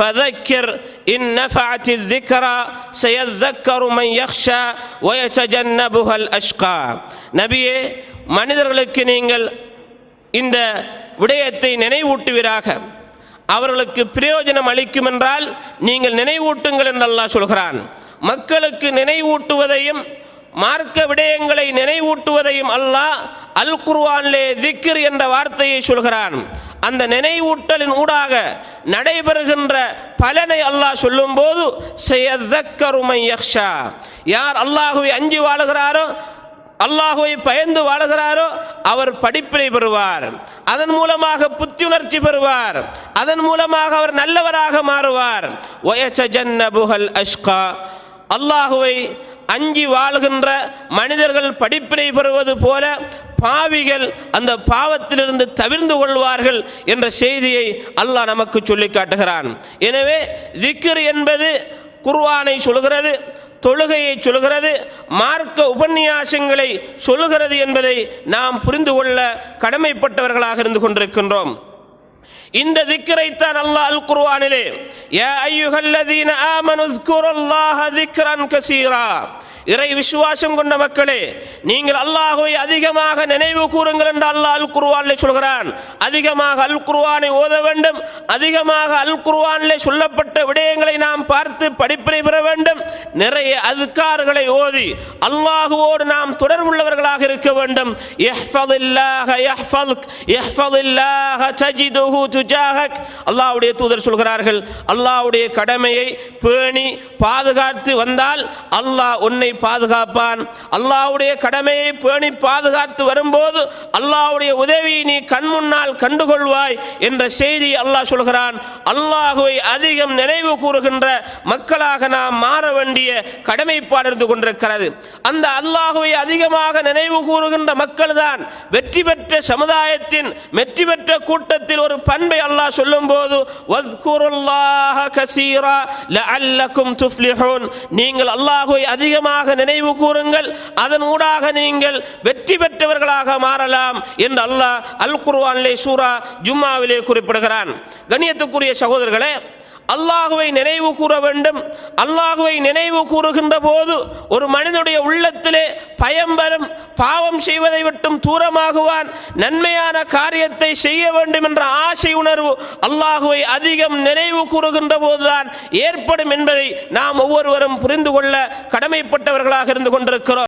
فذكر إن نفعت الذكرى سيذكر من يخشى ويتجنبها الأشقى நபியே மனிதர்களுக்கு நீங்கள் இந்த விடயத்தை நினைவூட்டுவீராக அவர்களுக்கு பிரயோஜனம் அளிக்கும் என்றால் நீங்கள் நினைவூட்டுங்கள் என்று அல்லாஹ் சொல்கிறான் மக்களுக்கு நினைவூட்டுவதையும் மார்க்க விடயங்களை நினைவூட்டுவதையும் அல்லாஹ் அல் குர்ஆனிலே திக்ர் என்ற வார்த்தையை சொல்கிறான் அந்த நினைவூட்டலின் ஊடாக நடைபெறுகின்ற பலனை அல்லாஹ் சொல்லும்போது செய்யதக்கருமை யக்ஷா யார் அல்லாஹுவை அஞ்சு வாழுகிறாரோ அல்லாஹுவை பயந்து வாழுகிறாரோ அவர் படிப்பினை பெறுவார். அதன் மூலமாக புத்துணர்ச்சி பெறுவார். அதன் மூலமாக அவர் நல்லவராக மாறுவார். ஒயச்சஜன்னபுகல் அஷ்கா. அல்லாஹுவை அஞ்சி வாழ்கின்ற மனிதர்கள் படிப்பினை பெறுவது போல பாவிகள் அந்த பாவத்திலிருந்து தவிர்ந்து கொள்வார்கள் என்ற செய்தியை அல்லாஹ் நமக்கு சொல்லி காட்டுகிறான். எனவே திக்ர் என்பது குர்வானை சொல்கிறது தொழுகையை சொல்கிறது மார்க்க உபன்யாசங்களை சொல்லுகிறது என்பதை நாம் புரிந்து கொள்ள கடமைப்பட்டவர்களாக இருந்து கொண்டிருக்கின்றோம். இந்த திக்கரைத்தான் அல்லாஹ் அல் குர்வானிலே யா ஐயுஹல்லதீன ஆமனு ذ்குருல்லாஹ திக்ரன் கஸீரா இறை விசுவாசம் கொண்ட மக்களே நீங்கள் அல்லாஹுவை அதிகமாக நினைவு கூறுங்கள் என்று அல்லாஹ் அல் குர்ஆனிலே சொல்கிறான் அதிகமாக அல் குருவானை ஓத வேண்டும் அதிகமாக அல் குர்ஆனிலே சொல்லப்பட்ட விடயங்களை நாம் பார்த்து படிப்பினை பெற வேண்டும் நிறைய அதுக்கார்களை ஓதி அல்லாஹுவோடு நாம் தொடர்புள்ளவர்களாக இருக்க வேண்டும். அல்லாவுடைய தூதர் சொல்கிறார்கள் அல்லாஹ்வுடைய கடமையை பேணி பாதுகாத்து வந்தால் அல்லாஹ் உன்னை பாதுகாப்பான். அல்லாவுடைய கடமையை பேணி பாதுகாத்து வரும்போது அல்லாவுடைய உதவியை நீ கண் முன்னால் கண்டுகொள்வாய் என்ற செய்தி அல்லாஹ் சொல்கிறான். அல்லாஹுவை அதிகம் நினைவு கூறுகின்ற மக்களாக நாம் மாற வேண்டிய கடமைப்பாடு இருந்து கொண்டிருக்கிறது. அந்த அல்லாஹுவை அதிகமாக நினைவு கூறுகின்ற மக்கள் தான் வெற்றி பெற்ற சமுதாயத்தின் வெற்றி பெற்ற கூட்டத்தில் ஒரு பண்பை அல்லாஹ் சொல்லும் போது நீங்கள் அல்லாஹுவை அதிகமாக நினைவு கூறுங்கள். அதன் ஊடாக நீங்கள் வெற்றி பெற்றவர்களாக மாறலாம் என்று அல்லாஹ் அல் குர்வான்லே சூரா ஜும்மாவிலே குறிப்பிடுகிறான். கண்ணியத்துக்குரிய சகோதரர்களே அல்லாஹுவை நினைவு கூற வேண்டும். அல்லாஹுவை நினைவு கூறுகின்ற போது ஒரு மனிதனுடைய உள்ளத்திலே பயம் வரும் பாவம் செய்வதை விட்டும் தூரமாகுவான் நன்மையான காரியத்தை செய்ய வேண்டும் என்ற ஆசை உணர்வு அல்லாஹுவை அதிகம் நினைவு கூறுகின்ற போதுதான் ஏற்படும் என்பதை நாம் ஒவ்வொருவரும் புரிந்து கொள்ள கடமைப்பட்டவர்களாக இருந்து கொண்டிருக்கிறோம்.